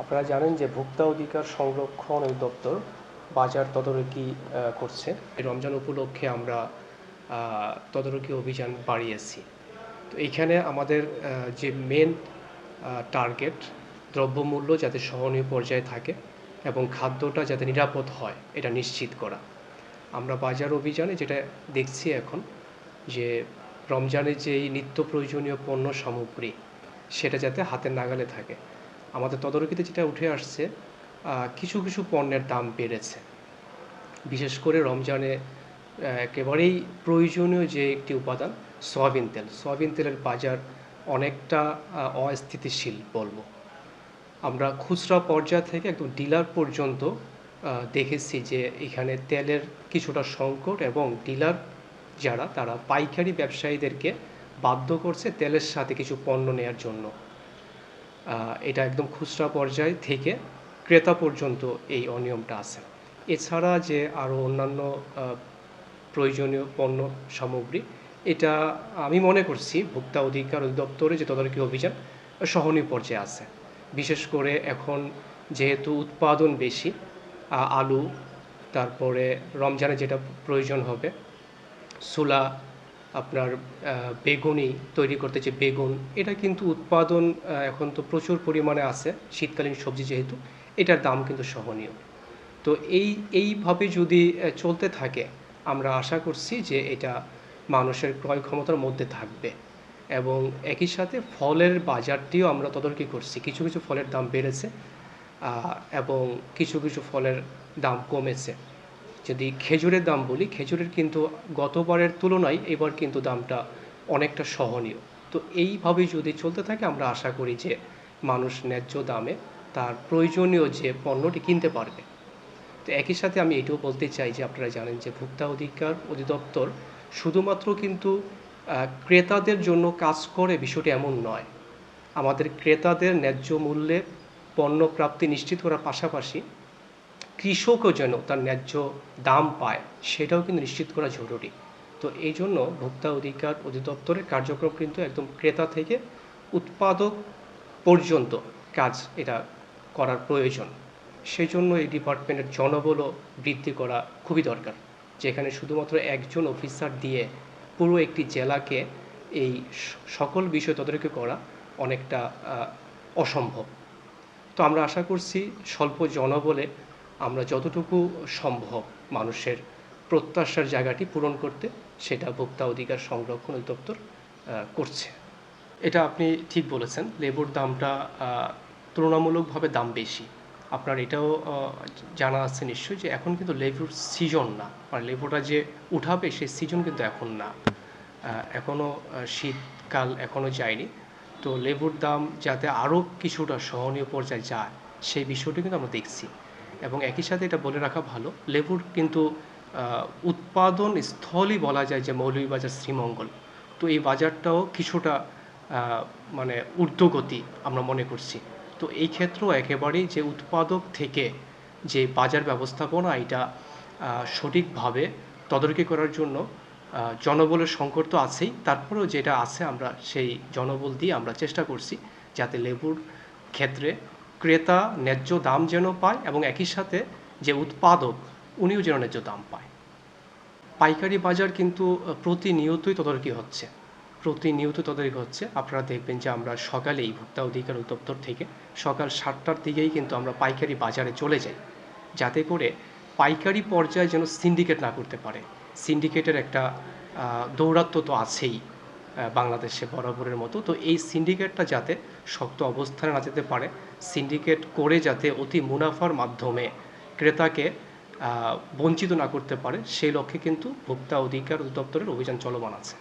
আপনারা জানেন যে ভোক্তা অধিকার সংরক্ষণ অধিদপ্তর বাজার তদারকি করছে। এই রমজান উপলক্ষে আমরা তদারকি অভিযান বাড়িয়েছি। তো এইখানে আমাদের যে মেন টার্গেট দ্রব্যমূল্য যাতে সহনীয় পর্যায়ে থাকে এবং খাদ্যটা যাতে নিরাপদ হয়, এটা নিশ্চিত করা। আমরা বাজার অভিযানে যেটা দেখছি এখন যে রমজানের যেই নিত্য প্রয়োজনীয় পণ্য সামগ্রী, সেটা যাতে হাতের নাগালে থাকে। আমাদের তদারকিতে যেটা উঠে আসছে কিছু কিছু পণ্যের দাম বেড়েছে। বিশেষ করে রমজানে একেবারেই প্রয়োজনীয় যে একটি উপাদান, সয়াবিন তেল। সয়াবিন তেলের বাজার অনেকটা অস্থিতিশীল বলব। আমরা খুচরা পর্যায় থেকে একদম ডিলার পর্যন্ত দেখেছি যে এখানে তেলের কিছুটা সংকট এবং ডিলার যারা, তারা পাইকারি ব্যবসায়ীদেরকে বাধ্য করছে তেলের সাথে কিছু পণ্য নেয়ার জন্য। এটা একদম খুচরা পর্যায় থেকে ক্রেতা পর্যন্ত এই অনিয়মটা আছে। এছাড়া যে আরও অন্যান্য প্রয়োজনীয় পণ্য সামগ্রী, এটা আমি মনে করছি ভোক্তা অধিকার অধিদপ্তরে যে তদারকি অভিযান সহনীয় পর্যায়ে আছে। বিশেষ করে এখন যেহেতু উৎপাদন বেশি আলু, তারপরে রমজানে যেটা প্রয়োজন হবে সুলা আপনার বেগুনি তৈরি করতে যে বেগুন, এটা কিন্তু উৎপাদন এখন তো প্রচুর পরিমাণে আছে, শীতকালীন সবজি যেহেতু, এটার দাম কিন্তু সহনীয়। তো এই, এইভাবে যদি চলতে থাকে, আমরা আশা করছি যে এটা মানুষের ক্রয় ক্ষমতার মধ্যে থাকবে। এবং একই সাথে ফলের বাজারটিও আমরা তদারকি করছি। কিছু কিছু ফলের দাম বেড়েছে এবং কিছু কিছু ফলের দাম কমেছে। যদি খেজুরের দাম বলি, খেজুরের কিন্তু গতবারের তুলনায় এবার কিন্তু দামটা অনেকটা সহনীয়। তো এইভাবে যদি চলতে থাকে, আমরা আশা করি যে মানুষ ন্যায্য দামে তার প্রয়োজনীয় যে পণ্যটি কিনতে পারবে। তো একই সাথে আমি এটাও বলতে চাই যে আপনারা জানেন যে ভোক্তা অধিকার অধিদপ্তর শুধুমাত্র কিন্তু ক্রেতাদের জন্য কাজ করে বিষয়টি এমন নয়। আমাদের ক্রেতাদের ন্যায্য মূল্যে পণ্য প্রাপ্তি নিশ্চিত করার পাশাপাশি কৃষকও যেন তার ন্যায্য দাম পায়, সেটাও কিন্তু নিশ্চিত করা জরুরি। তো এই জন্য ভোক্তা অধিকার অধিদপ্তরের কার্যক্রম কিন্তু একদম ক্রেতা থেকে উৎপাদক পর্যন্ত কাজ এটা করার প্রয়োজন। সেই জন্য এই ডিপার্টমেন্টের জনবলও বৃদ্ধি করা খুবই দরকার, যেখানে শুধুমাত্র একজন অফিসার দিয়ে পুরো একটি জেলাকে এই সকল বিষয় তদারকি করা অনেকটা অসম্ভব। তো আমরা আশা করছি স্বল্প জনবলে আমরা যতটুকু সম্ভব মানুষের প্রত্যাশার জায়গাটি পূরণ করতে সেটা ভোক্তা অধিকার সংরক্ষণ অধিদপ্তর করছে। এটা আপনি ঠিক বলেছেন, লেবুর দামটা তুলনামূলকভাবে দাম বেশি। আপনার এটাও জানা আছে নিশ্চয়ই যে এখন কিন্তু লেবুর সিজন না। মানে লেবুটা যে উঠাবে সেই সিজন কিন্তু এখন না। এখনও শীতকাল এখনও যায়নি। তো লেবুর দাম যাতে আরও কিছুটা সহনীয় পর্যায়ে যায়, সেই বিষয়টি কিন্তু আমরা দেখছি। এবং একই সাথে এটা বলে রাখা ভালো, লেবুর কিন্তু উৎপাদন স্থলই বলা যায় যে মৌলভীবাজার শ্রীমঙ্গল। তো এই বাজারটাও কিছুটা মানে ঊর্ধ্বগতি আমরা মনে করছি। তো এই ক্ষেত্রেও একেবারেই যে উৎপাদক থেকে যে বাজার ব্যবস্থাপনা, এটা সঠিকভাবে তদারকি করার জন্য জনবলের সংকট তো আছেই। তারপরেও যেটা আছে আমরা সেই জনবল দিয়ে আমরা চেষ্টা করছি যাতে লেবুর ক্ষেত্রে ক্রেতা ন্যায্য দাম যেন পায় এবং একই সাথে যে উৎপাদক উনিও যেন ন্যায্য দাম পায়। পাইকারি বাজার কিন্তু প্রতিনিয়তই তদারকি হচ্ছে। প্রতিনিয়ত তদারকি হচ্ছে। আপনারা দেখবেন যে আমরা সকালেই ভোক্তা অধিকার অধিদপ্তর থেকে সকাল সাতটার দিকেই কিন্তু আমরা পাইকারি বাজারে চলে যাই। যাতে করে পাইকারি পর্যায়ে যেন সিন্ডিকেট না করতে পারে। সিন্ডিকেটের একটা আহ, দৌরাত্ম্য তো আছেই। বাংলাদেশে বরাবরের মতো। তো এই সিন্ডিকেটটা যাতে শক্ত অবস্থানে না যেতে পারে সিন্ডিকেট করে যাতে অতি মুনাফার মাধ্যমে ক্রেতাকে বঞ্চিত না করতে পারে, সেই লক্ষ্যে কিন্তু ভোক্তা অধিকার অধিদপ্তরের অভিযান চলমান আছে।